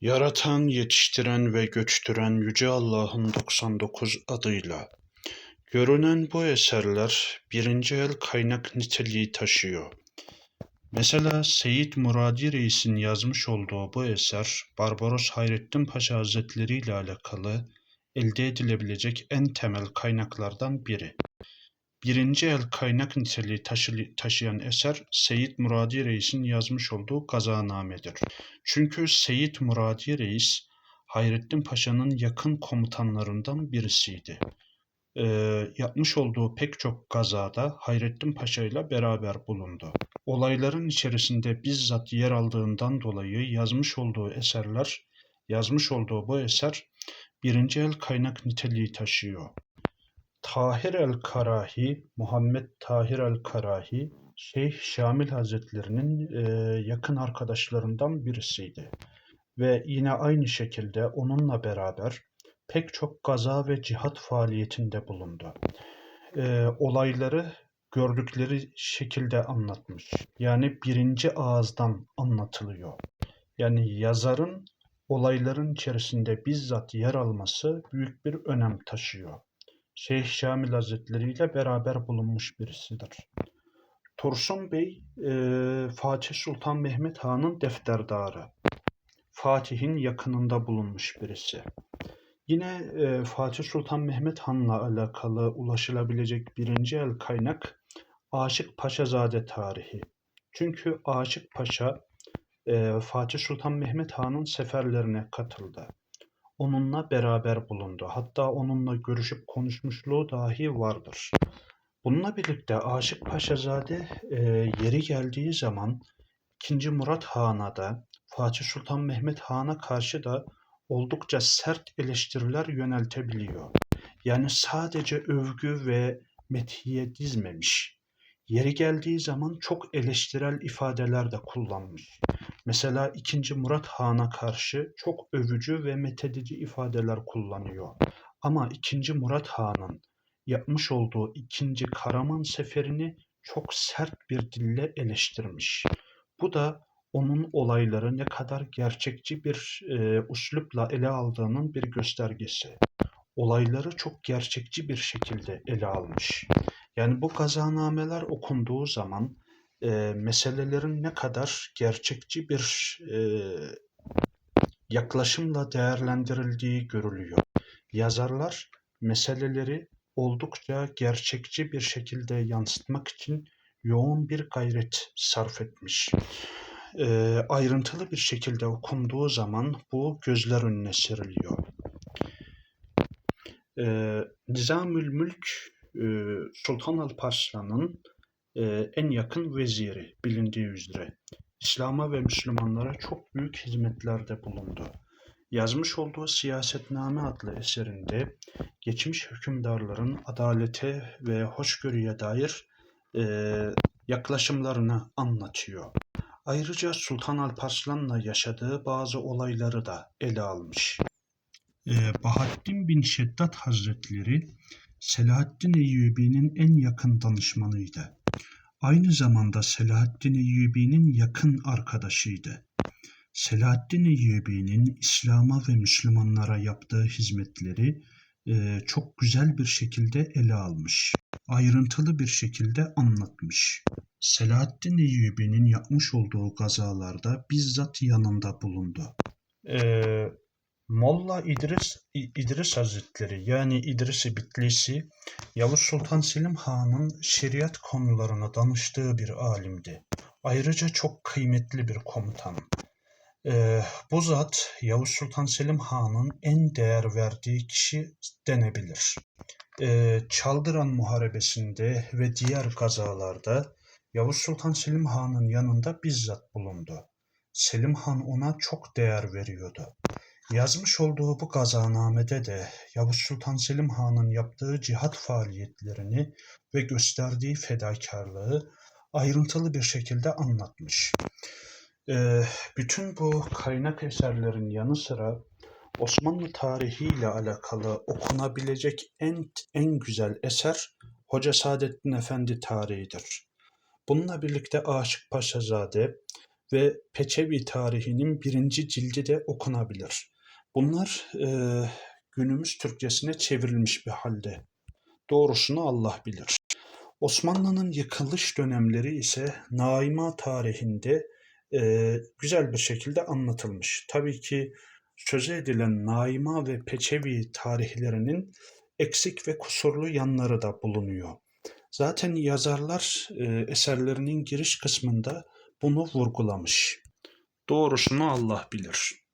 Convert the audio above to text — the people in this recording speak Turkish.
Yaratan, yetiştiren ve göçtüren Yüce Allah'ın 99 adıyla. Görünen bu eserler birinci el kaynak niteliği taşıyor. Mesela Seyyid Muradi Reis'in yazmış olduğu bu eser, Barbaros Hayrettin Paşa Hazretleri ile alakalı elde edilebilecek en temel kaynaklardan biri. Birinci el kaynak niteliği taşı- taşıyan eser Seyyid Muradi Reis'in yazmış olduğu Gazaname'dir. Çünkü Seyyid Muradi Reis Hayrettin Paşa'nın yakın komutanlarından birisiydi. Ee, yapmış olduğu pek çok gazada Hayrettin Paşa ile beraber bulundu. Olayların içerisinde bizzat yer aldığından dolayı yazmış olduğu eserler, yazmış olduğu bu eser birinci el kaynak niteliği taşıyor. Tahir el-Karahi, Muhammed Tahir el-Karahi, Şeyh Şamil Hazretlerinin e, yakın arkadaşlarından birisiydi. Ve yine aynı şekilde onunla beraber pek çok gaza ve cihat faaliyetinde bulundu. E, olayları gördükleri şekilde anlatmış. Yani birinci ağızdan anlatılıyor. Yani yazarın olayların içerisinde bizzat yer alması büyük bir önem taşıyor. Şeyh Şamil Hazretleri ile beraber bulunmuş birisidir. Tursun Bey, e, Fatih Sultan Mehmet Han'ın defterdarı. Fatih'in yakınında bulunmuş birisi. Yine e, Fatih Sultan Mehmet Han'la alakalı ulaşılabilecek birinci el kaynak Aşık Paşazade tarihi. Çünkü Aşık Paşa e, Fatih Sultan Mehmet Han'ın seferlerine katıldı onunla beraber bulundu. Hatta onunla görüşüp konuşmuşluğu dahi vardır. Bununla birlikte Aşık Paşazade e, yeri geldiği zaman 2. Murat Han'a da Fatih Sultan Mehmet Han'a karşı da oldukça sert eleştiriler yöneltebiliyor. Yani sadece övgü ve methiye dizmemiş. Yeri geldiği zaman çok eleştirel ifadeler de kullanmış. Mesela 2. Murat Han'a karşı çok övücü ve methedici ifadeler kullanıyor. Ama 2. Murat Han'ın yapmış olduğu 2. Karaman seferini çok sert bir dille eleştirmiş. Bu da onun olayları ne kadar gerçekçi bir e, üslupla ele aldığının bir göstergesi. Olayları çok gerçekçi bir şekilde ele almış. Yani bu kazanameler okunduğu zaman e, meselelerin ne kadar gerçekçi bir e, yaklaşımla değerlendirildiği görülüyor. Yazarlar meseleleri oldukça gerçekçi bir şekilde yansıtmak için yoğun bir gayret sarf etmiş. E, ayrıntılı bir şekilde okunduğu zaman bu gözler önüne seriliyor. E, Nizamül Mülk e, Sultan Alparslan'ın e, en yakın veziri bilindiği üzere. İslam'a ve Müslümanlara çok büyük hizmetlerde bulundu. Yazmış olduğu Siyasetname adlı eserinde geçmiş hükümdarların adalete ve hoşgörüye dair e, yaklaşımlarını anlatıyor. Ayrıca Sultan Alparslan'la yaşadığı bazı olayları da ele almış. E, Bahattin bin Şeddat Hazretleri Selahaddin Eyyubi'nin en yakın danışmanıydı. Aynı zamanda Selahaddin Eyyubi'nin yakın arkadaşıydı. Selahaddin Eyyubi'nin İslam'a ve Müslümanlara yaptığı hizmetleri e, çok güzel bir şekilde ele almış. Ayrıntılı bir şekilde anlatmış. Selahaddin Eyyubi'nin yapmış olduğu gazalarda bizzat yanında bulundu. Ee, Molla İdris İdris Hazretleri yani İdris-i Bitlisi Yavuz Sultan Selim Han'ın şeriat konularına danıştığı bir alimdi. Ayrıca çok kıymetli bir komutan. Ee, bu zat Yavuz Sultan Selim Han'ın en değer verdiği kişi denebilir. Ee, Çaldıran Muharebesi'nde ve diğer gazalarda Yavuz Sultan Selim Han'ın yanında bizzat bulundu. Selim Han ona çok değer veriyordu. Yazmış olduğu bu gazanamede de Yavuz Sultan Selim Han'ın yaptığı cihat faaliyetlerini ve gösterdiği fedakarlığı ayrıntılı bir şekilde anlatmış. Ee, bütün bu kaynak eserlerin yanı sıra Osmanlı tarihiyle alakalı okunabilecek en en güzel eser Hoca Saadettin Efendi tarihidir. Bununla birlikte Aşık Paşazade ve Peçevi tarihinin birinci cildi de okunabilir. Bunlar e, günümüz Türkçesine çevrilmiş bir halde. Doğrusunu Allah bilir. Osmanlı'nın yıkılış dönemleri ise Naima tarihinde e, güzel bir şekilde anlatılmış. Tabii ki söze edilen Naima ve Peçevi tarihlerinin eksik ve kusurlu yanları da bulunuyor. Zaten yazarlar e, eserlerinin giriş kısmında bunu vurgulamış. Doğrusunu Allah bilir.